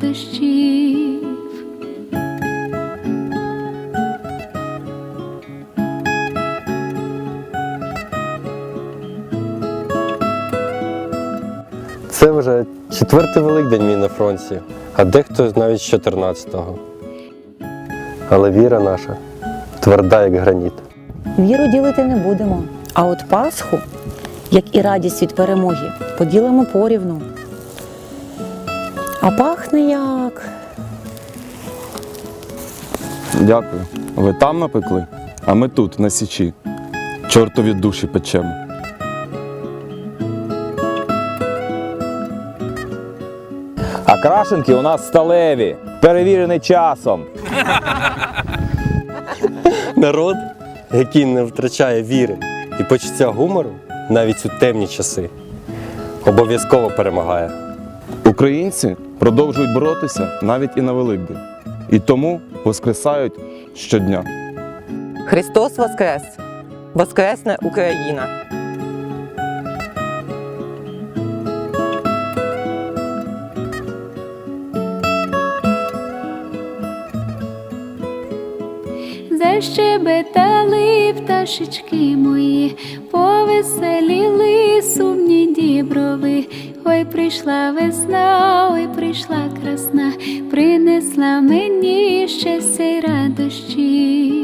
радощі. Це вже четвертий великдень мій на фронті, а дехто навіть з 14-го. Але віра наша тверда, як граніт. Віру ділити не будемо. А от Пасху, як і радість від перемоги, поділимо порівну. А пахне як. Дякую. Ви там напекли, а ми тут, на січі. Чортові душі печемо. А крашенки у нас сталеві, перевірені часом. Народ, який не втрачає віри і почуття гумору навіть у темні часи, обов'язково перемагає. Українці продовжують боротися навіть і на Великдень. І тому воскресають щодня. Христос Воскрес! Воскресне Україна! Защебетали пташечки мої, повеселіли. Ой, прийшла весна, ой, прийшла красна, принесла мені щастя й радощі.